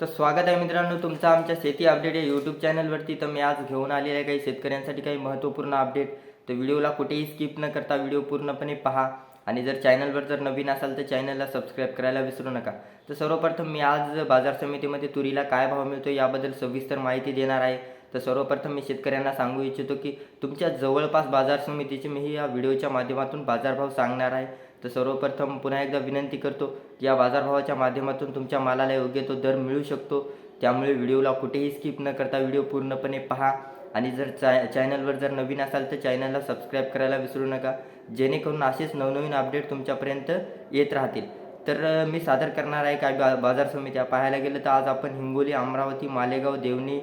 तर स्वागत आहे मित्रांनो तुमचं आमच्या शेती अपडेट या यूट्यूब चॅनलवरती तर मी आज घेऊन आलेले आहे काही शेतकऱ्यांसाठी काही महत्त्वपूर्ण अपडेट तर व्हिडिओला कुठेही स्किप न करता व्हिडिओ पूर्णपणे पहा. आणि जर चॅनलवर जर नवीन असाल तर चॅनलला सबस्क्राईब करायला विसरू नका. तर सर्वप्रथम मी आज बाजार समितीमध्ये तुरीला काय भाव मिळतो याबद्दल सविस्तर माहिती देणार आहे. तर सर्वप्रथम मी शेतकऱ्यांना सांगू इच्छितो की तुमच्या जवळपास बाजार समितीचे मी या व्हिडिओच्या माध्यमातून बाजारभाव सांगणार आहे. तर सर्वप्रथम पुन्हा एकदा विनंती करतो की या बाजारभावाच्या माध्यमातून तुमच्या मालाला योग्य तो दर मिळू शकतो. त्यामुळे व्हिडिओला कुठेही स्किप न करता व्हिडिओ पूर्णपणे पहा. आणि जर चा चॅनलवर जर नवीन असाल तर चॅनलला सबस्क्राईब करायला विसरू नका. जेणेकरून असेच नवनवीन अपडेट तुमच्यापर्यंत येत राहतील. तर मी सादर करणार आहे काय बा बाजार समित्या. पाहायला गेलं तर आज आपण हिंगोली अमरावती मालेगाव देवणी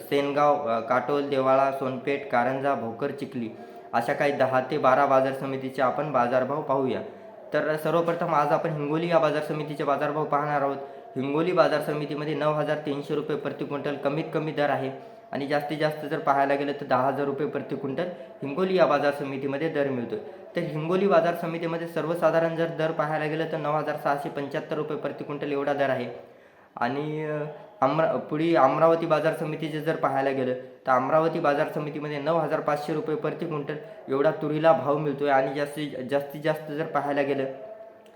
सेनगाव काटोल देवाळा सोनपेठ कारंजा भोकर चिखली अशा काही दहा ते बारा बाजार समितीचे आपण बाजारभाव पाहूया. तर सर्वप्रथम आज आपण हिंगोली या बाजार समितीचे बाजारभाव पाहणार आहोत. हिंगोली बाजार समितीमध्ये नऊ हजार तीनशे रुपये प्रति क्विंटल कमीत कमी दर आहे आणि जास्तीत जास्त जर पाहायला गेलं तर दहा हजार रुपये प्रति क्विंटल हिंगोली या बाजार समितीमध्ये दर मिळतो तर हिंगोली बाजार समितीमध्ये सर्वसाधारण जर दर पाहायला गेलं तर नऊ हजार सहाशे पंच्याहत्तर रुपये प्रति क्विंटल एवढा दर आहे. आणि अमरा पुढे अमरावती बाजार समितीचे जर पाहायला गेलं तर अमरावती बाजार समितीमध्ये नऊ हजार पाचशे रुपये प्रति क्विंटल एवढा तुरीला भाव मिळतो आहे आणि जास्तीत जास्तीत जास्त जर पाहायला गेलं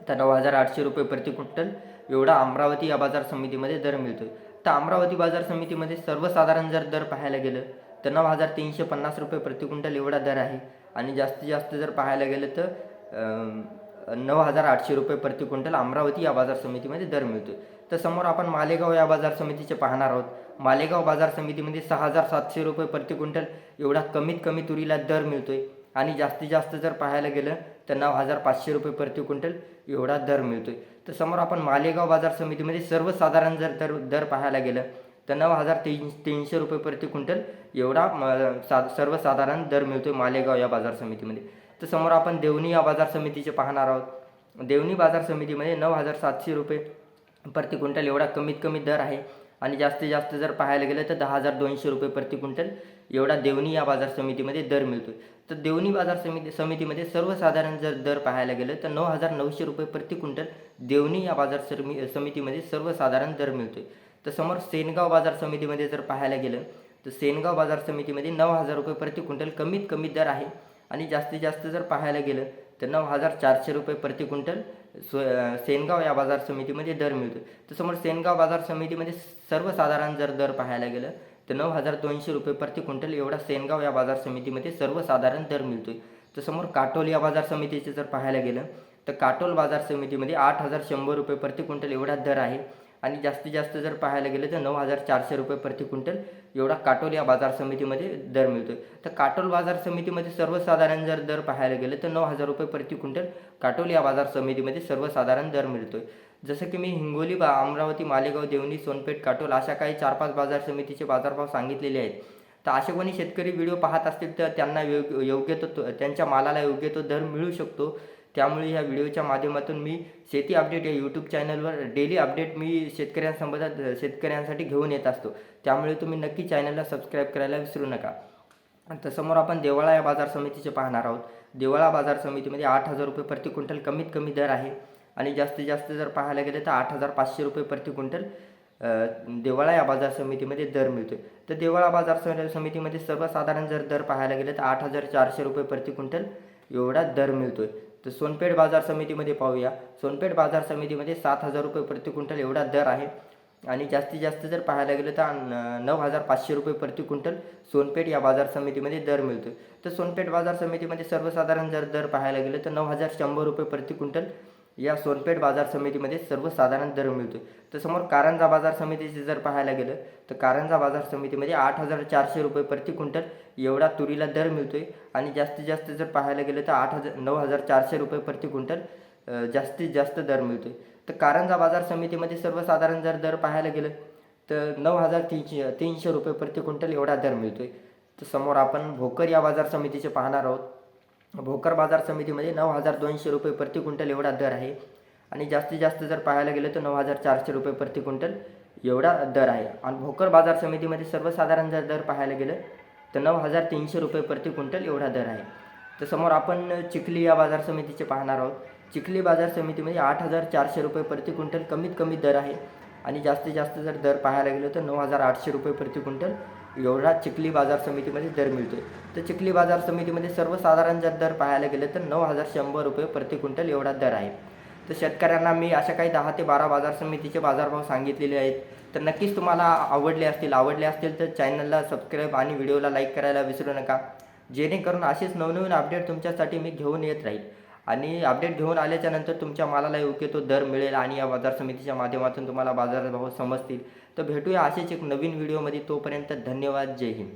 तर नऊ हजार आठशे रुपये प्रति क्विंटल एवढा अमरावती या बाजार समितीमध्ये दर मिळतो तर अमरावती बाजार समितीमध्ये सर्वसाधारण जर दर पाहायला गेलं तर नऊ हजार तीनशे पन्नास रुपये प्रति क्विंटल एवढा दर आहे. आणि जास्तीत जास्त जर पाहायला गेलं तर नऊ हजार आठशे रुपये प्रति क्विंटल अमरावती या बाजार समितीमध्ये दर मिळतो तर समोर आपण मालेगाव या बाजार समितीचे पाहणार आहोत. मालेगाव बाजार समितीमध्ये सहा हजार सातशे रुपये प्रति क्विंटल एवढा कमीत कमी तुरीला दर मिळतोय. आणि जास्तीत जास्त जर पाहायला गेलं तर नऊ हजार पाचशे रुपये प्रति क्विंटल एवढा दर मिळतोय. तर समोर आपण मालेगाव बाजार समितीमध्ये सर्वसाधारण जर दर दर पाहायला गेलं तर नऊ हजार तीन तीनशे रुपये प्रति क्विंटल एवढा म, सा सर्वसाधारण दर मिळतोय मालेगाव या बाजार समितीमध्ये. तर समोर आपण देवणी या बाजार समितीचे पाहणार आहोत. देवणी बाजार समितीमध्ये नऊ हजार सातशे रुपये प्रति क्विंटल एवढा कमीत कमी दर आहे. आणि जास्तीत जास्त जर पाहायला गेलं तर दहा हजार दोनशे रुपये प्रति क्विंटल एवढा देवणी या बाजार समितीमध्ये दर मिळतो तर देवणी बाजार समिती समितीमध्ये सर्वसाधारण जर दर पाहायला गेलं तर नऊ हजार नऊशे रुपये प्रति क्विंटल देवणी या बाजार समि समितीमध्ये सर्वसाधारण दर मिळतो तर समोर सेनगाव बाजार समितीमध्ये जर पाहायला गेलं तर सेनगाव बाजार समितीमध्ये नऊ हजार रुपये प्रति क्विंटल कमीत कमी दर आहे. आणि जास्तीत जास्त जर पाहायला गेलं तर नऊ हजार चारशे रुपये प्रति क्विंटल स्व सेनगाव या बाजार समितीमध्ये दर मिळतो. तर समोर सेनगाव बाजार समितीमध्ये सर्वसाधारण जर दर पाहायला गेलं तर नऊ हजार दोनशे रुपये प्रति क्विंटल एवढा सेनगाव या बाजार समितीमध्ये सर्वसाधारण दर मिळतो तर समोर काटोल या बाजार समितीचे जर पाहायला गेलं तर काटोल बाजार समितीमध्ये आठ हजार शंभर रुपये प्रति क्विंटल एवढा दर आहे. आणि जास्तीत जास्त जर पाहायला गेलं तर नऊ हजार चारशे रुपये प्रति क्विंटल एवढा काटोल या बाजार समितीमध्ये दर मिळतोय. तर काटोल बाजार समितीमध्ये सर्वसाधारण जर दर पाहायला गेलं तर नऊ हजार रुपये प्रति क्विंटल काटोल या बाजार समितीमध्ये सर्वसाधारण दर मिळतोय. जसं की मी हिंगोली बा अमरावती मालेगाव देवणी सोनपेठ काटोल अशा काही चार पाच बाजार समितीचे बाजारभाव सांगितलेले आहेत. तर असे कोणी शेतकरी व्हिडिओ पाहत असतील तर त्यांना योग्य योग्य तो तो- त्यांच्या मालाला योग्य तो दर मिळू शकतो. त्यामुळे ह्या व्हिडिओच्या माध्यमातून मी शेती अपडेट या यूट्यूब चॅनलवर डेली अपडेट मी शेतकऱ्यांसंबंधात शेतकऱ्यांसाठी घेऊन येत असतो. त्यामुळे तुम्ही नक्की चॅनलला सबस्क्राईब करायला विसरू नका. तर समोर आपण देवाळा या बाजार समितीचे पाहणार आहोत. देवळा बाजार समितीमध्ये आठ हजार रुपये प्रति क्विंटल कमीत कमी दर आहे. आणि जास्तीत जास्त जर पाहायला गेलं तर आठ हजार पाचशे रुपये प्रति क्विंटल देवाळा या बाजार समितीमध्ये दर मिळतो तर देवळा बाजार समितीमध्ये सर्वसाधारण जर दर पाहायला गेलं तर आठ हजार चारशे रुपये प्रति क्विंटल एवढा दर मिळतोय. तर सोनपेठ बाजार समितीमध्ये पाहूया. सोनपेठ बाजार समितीमध्ये सात हजार रुपये प्रति क्विंटल एवढा दर आहे. आणि जास्तीत जास्त जर पाहायला गेलं तर न- नऊ हजार पाचशे रुपये प्रति क्विंटल सोनपेठ या बाजार समितीमध्ये दर मिळतो तर सोनपेठ बाजार समितीमध्ये सर्वसाधारण जर दर पाहायला गेलं तर नऊ हजार शंभर रुपये प्रति क्विंटल या सोनपेठ बाजार समितीमध्ये सर्वसाधारण दर मिळतो तर समोर कारंजा बाजार समितीचे जर पाहायला गेलं तर कारंजा बाजार समितीमध्ये आठ हजार चारशे रुपये प्रति क्विंटल एवढा तुरीला दर मिळतो आहे आणि जास्तीत जास्त जर पाहायला गेलं तर आठ हजार नऊ हजार चारशे रुपये प्रति क्विंटल जास्तीत जास्त दर मिळतो आहे तर कारंजा बाजार समितीमध्ये सर्वसाधारण जर दर पाहायला गेलं तर नऊ हजार तीनशे तीनशे रुपये प्रति क्विंटल एवढा दर मिळतो आहे तर समोर आपण भोकर या बाजार समितीचे पाहणार आहोत. भोकर बाजार समितीमध्ये नऊ हजार दोनशे रुपये प्रति क्विंटल एवढा दर आहे. आणि जास्तीत जास्त जर पाहायला गेलं तर नऊ हजार चारशे रुपये प्रति क्विंटल एवढा दर आहे. आणि भोकर बाजार समितीमध्ये सर्वसाधारण जर दर पाहायला गेलं तर नऊ हजार तीनशे रुपये प्रति क्विंटल एवढा दर आहे. तर समोर आपण चिखली या बाजार समितीचे पाहणार आहोत. चिखली बाजार समितीमध्ये आठ हजार चारशे रुपये प्रति क्विंटल कमीत कमी दर आहे. आणि जास्तीत जास्त जर दर पाहायला गेलो तर नऊ हजार आठशे रुपये प्रति क्विंटल एवढा चिखली बाजार समितीमध्ये दर मिळतो आहे तर चिखली बाजार समितीमध्ये सर्वसाधारण जर दर पाहायला गेलं तर नऊ हजार शंभर रुपये प्रति क्विंटल एवढा दर आहे. तर शेतकऱ्यांना मी अशा काही दहा ते बारा बाजार समितीचे बाजारभाव सांगितलेले आहेत. तर नक्कीच तुम्हाला आवडले असतील आवडले असतील तर चॅनलला सबस्क्राईब आणि व्हिडिओला लाईक करायला विसरू नका. जेणेकरून असेच नवनवीन अपडेट तुमच्यासाठी मी घेऊन येत राहील. आणि अपडेट घेऊन आल्याच्यानंतर तुमच्या मालाला योग्य तो दर मिळेल आणि या बाजार समितीच्या माध्यमातून तुम्हाला बाजारभाव समजतील. तर भेटूया असेच एक नवीन व्हिडिओमध्ये तोपर्यंत धन्यवाद. जय हिंद.